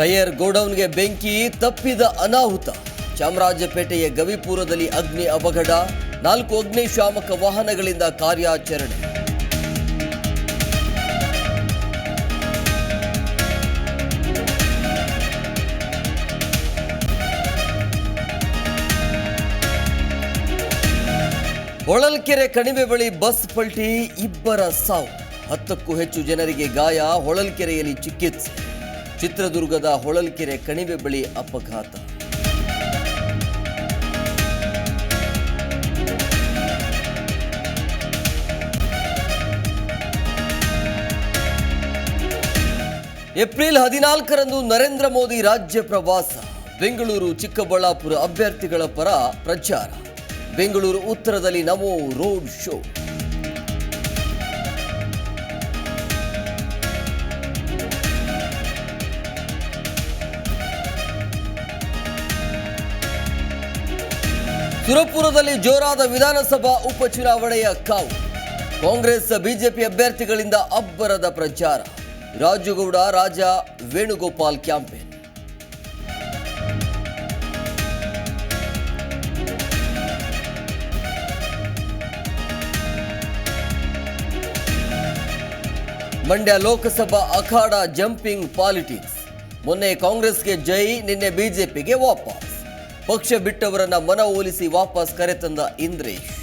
Tyre ಗೋಡೌನ್ಗೆ ಬೆಂಕಿ ತಪ್ಪಿದ ಅನಾಹುತ. ಚಾಮರಾಜಪೇಟೆಯ ಗವಿಪುರದಲ್ಲಿ ಅಗ್ನಿ ಅವಘಡ, ನಾಲ್ಕು ಅಗ್ನಿಶಾಮಕ ವಾಹನಗಳಿಂದ ಕಾರ್ಯಾಚರಣೆ. ಹೊಳಲ್ಕೆರೆ ಕಣಿವೆ ಬಳಿ ಬಸ್ ಪಲ್ಟಿ ಇಬ್ಬರ ಸಾವು. ಹತ್ತಕ್ಕೂ ಹೆಚ್ಚು ಜನರಿಗೆ ಗಾಯ, ಹೊಳಲ್ಕೆರೆಯಲ್ಲಿ ಚಿಕಿತ್ಸೆ. ಚಿತ್ರದುರ್ಗದ ಹೊಳಲ್ಕೆರೆ ಕಣಿವೆ ಬಳಿ ಅಪಘಾತ. ಏಪ್ರಿಲ್ ಹದಿನಾಲ್ಕರಂದು ನರೇಂದ್ರ ಮೋದಿ ರಾಜ್ಯ ಪ್ರವಾಸ. ಬೆಂಗಳೂರು ಚಿಕ್ಕಬಳ್ಳಾಪುರ ಅಭ್ಯರ್ಥಿಗಳ ಪರ ಪ್ರಚಾರ. ಬೆಂಗಳೂರು ಉತ್ತರದಲ್ಲಿ ನಮೋ ರೋಡ್ ಶೋ. ಸುರಪುರದಲ್ಲಿ ಜೋರಾದ ವಿಧಾನಸಭಾ ಉಪಚುನಾವಣೆಯ ಕಾವು. ಕಾಂಗ್ರೆಸ್ ಬಿಜೆಪಿ ಅಭ್ಯರ್ಥಿಗಳಿಂದ ಅಬ್ಬರದ ಪ್ರಚಾರ. ರಾಜುಗೌಡ, ರಾಜ ವೇಣುಗೋಪಾಲ್ ಕ್ಯಾಂಪೇನ್. ಮಂಡ್ಯ ಲೋಕಸಭಾ ಅಖಾಡ ಜಂಪಿಂಗ್ ಪಾಲಿಟಿಕ್ಸ್. ಮೊನ್ನೆ ಕಾಂಗ್ರೆಸ್ಗೆ ಜೈ, ನಿನ್ನೆ ಬಿಜೆಪಿಗೆ ವಾಪಸ್. ಪಕ್ಷ ಬಿಟ್ಟವರನ್ನ ಮನವೊಲಿಸಿ ವಾಪಸ್ ಕರೆತಂದ ಇಂದ್ರೇಶ್.